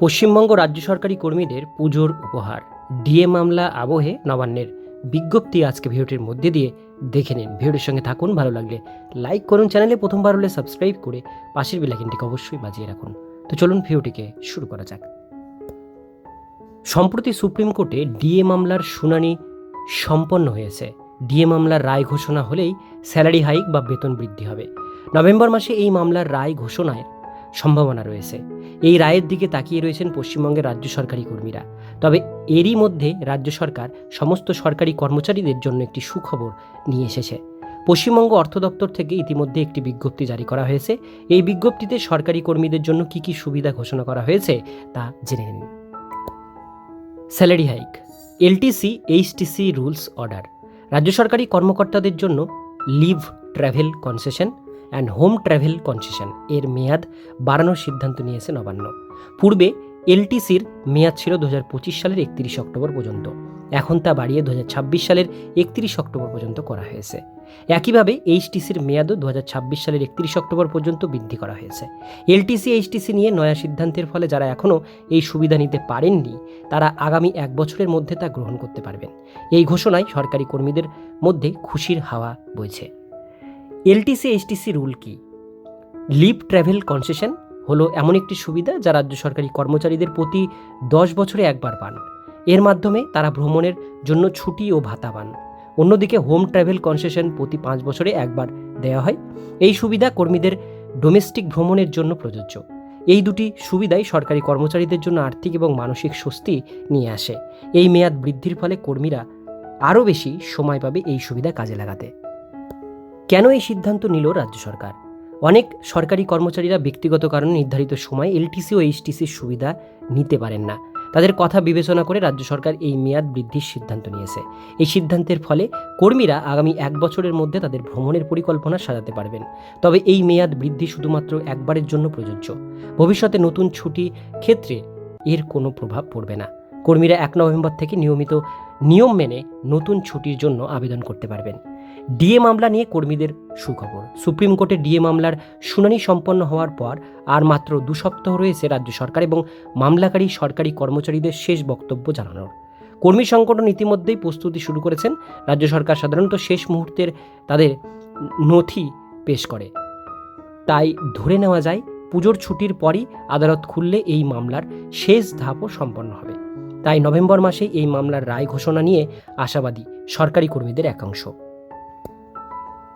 পশ্চিমবঙ্গ রাজ্য সরকারি কর্মীদের পুজোর উপহার। ডিএ মামলা আবহে নবান্নের বিজ্ঞপ্তি আজকে ভিডিওটির মধ্যে দিয়ে দেখে নিন। ভিডিওটির সঙ্গে থাকুন, ভালো লাগলে লাইক করুন, চ্যানেলে প্রথমবার হলে সাবস্ক্রাইব করে পাশের বেলাইকিনটিকে অবশ্যই বাজিয়ে রাখুন। তো চলুন ভিডিওটিকে শুরু করা যাক। সম্প্রতি সুপ্রিম কোর্টে ডিএ মামলার শুনানি সম্পন্ন হয়েছে। ডিএ মামলার রায় ঘোষণা হলেই স্যালারি হাইক বা বেতন বৃদ্ধি হবে। নভেম্বর মাসে এই মামলার রায় ঘোষণার সম্ভাবনা রয়েছে। এই রায়ের দিকে তাকিয়ে রয়েছেন পশ্চিমবঙ্গের রাজ্য সরকারি কর্মীরা। তবে এরই মধ্যে রাজ্য সরকার সমস্ত সরকারি কর্মচারীদের জন্য একটি সুখবর নিয়ে এসেছে। পশ্চিমবঙ্গ অর্থ দপ্তর থেকে ইতিমধ্যে একটি বিজ্ঞপ্তি জারি করা হয়েছে। এই বিজ্ঞপ্তিতে সরকারি কর্মীদের জন্য কি কি সুবিধা ঘোষণা করা হয়েছে তা জেনে নিন। Salary hike, LTC, HTC rules order. রাজ্য সরকারি কর্মকর্তাদের জন্য leave travel concession and home travel concession এর মেয়াদ বাড়ানোর সিদ্ধান্ত নিয়েছে নবান্ন। পূর্বে এলটিসির মেয়াদ ছিল দু হাজার পঁচিশ সালের একত্রিশ অক্টোবর পর্যন্ত। এখন তা বাড়িয়ে দুহাজার ছাব্বিশ সালের একত্রিশ অক্টোবর পর্যন্ত করা হয়েছে। একইভাবে এইচটিসির মেয়াদও দু হাজার ছাব্বিশ সালের একত্রিশ অক্টোবর পর্যন্ত বৃদ্ধি করা হয়েছে। এলটিসি, এইচটিসি নিয়ে নয়া সিদ্ধান্তের ফলে যারা এখনও এই সুবিধা নিতে পারেননি, তারা আগামী এক বছরের মধ্যে তা গ্রহণ করতে পারবেন। এই ঘোষণায় সরকারি কর্মীদের মধ্যে খুশির হাওয়া বইছে। এলটিসি, এইচটিসি রুল কি? লিভ ট্রাভেল কনসেশন হলো এমন একটি সুবিধা যা রাজ্য সরকারি কর্মচারীদের প্রতি দশ বছরে একবার পান। এর মাধ্যমে তারা ভ্রমণের জন্য ছুটি ও ভাতা পান। অন্যদিকে হোম ট্রাভেল কনসেশন প্রতি পাঁচ বছরে একবার দেওয়া হয়। এই সুবিধা কর্মীদের ডোমেস্টিক ভ্রমণের জন্য প্রযোজ্য। এই দুটি সুবিধাই সরকারি কর্মচারীদের জন্য আর্থিক এবং মানসিক স্বস্তি নিয়ে আসে। এই মেয়াদ বৃদ্ধির ফলে কর্মীরা আরও বেশি সময় পাবে এই সুবিধা কাজে লাগাতে। কেন এই সিদ্ধান্ত নিল রাজ্য সরকার? অনেক সরকারি কর্মচারীরা ব্যক্তিগত কারণে নির্ধারিত সময় এলটিসি ও এইচটিসির সুবিধা নিতে পারেন না। তাদের কথা বিবেচনা করে রাজ্য সরকার এই মেয়াদ বৃদ্ধির সিদ্ধান্ত নিয়েছে। এই সিদ্ধান্তের ফলে কর্মীরা আগামী এক বছরের মধ্যে তাদের ভ্রমণের পরিকল্পনা সাজাতে পারবেন। তবে এই মেয়াদ বৃদ্ধি শুধুমাত্র একবারের জন্য প্রযোজ্য। ভবিষ্যতে নতুন ছুটি ক্ষেত্রে এর কোনো প্রভাব পড়বে না। কর্মীরা এক নভেম্বর থেকে নিয়মিত নিয়ম মেনে নতুন ছুটির জন্য আবেদন করতে পারবেন। ডিএ মামলা নিয়ে কর্মীদের সুখবর। সুপ্রিম কোর্টে ডিএ মামলার শুনানি সম্পন্ন হওয়ার পর আর মাত্র দু সপ্তাহ রয়েছে রাজ্য সরকার এবং মামলাকারী সরকারি কর্মচারীদের শেষ বক্তব্য জানানোর। কর্মী সংগঠন ইতিমধ্যেই প্রস্তুতি শুরু করেছেন। রাজ্য সরকার সাধারণত শেষ মুহূর্তের তাদের নথি পেশ করে। তাই ধরে নেওয়া যায়, পুজোর ছুটির পরই আদালত খুললে এই মামলার শেষ ধাপও সম্পন্ন হবে। তাই নভেম্বর মাসে এই মামলার রায় ঘোষণা নিয়ে আশাবাদী সরকারি কর্মীদের একাংশ।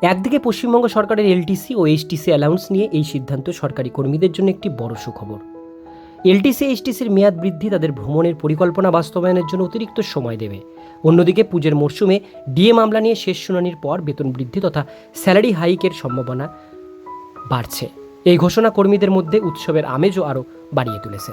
একদিকে পশ্চিমবঙ্গ সরকারের এলটিসি ও এইচটিসি অ্যালাউন্স নিয়ে এই সিদ্ধান্ত সরকারি কর্মীদের জন্য একটি বড় সুখবর। এলটিসি এইচটিসির মেয়াদ বৃদ্ধি তাদের ভ্রমণের পরিকল্পনা বাস্তবায়নের জন্য অতিরিক্ত সময় দেবে। অন্যদিকে পুজোর মরশুমে ডিএ মামলা নিয়ে শেষ শুনানির পর বেতন বৃদ্ধি তথা স্যালারি হাইকের সম্ভাবনা বাড়ছে। এই ঘোষণা কর্মীদের মধ্যে উৎসবের আমেজও আরও বাড়িয়ে তুলেছে।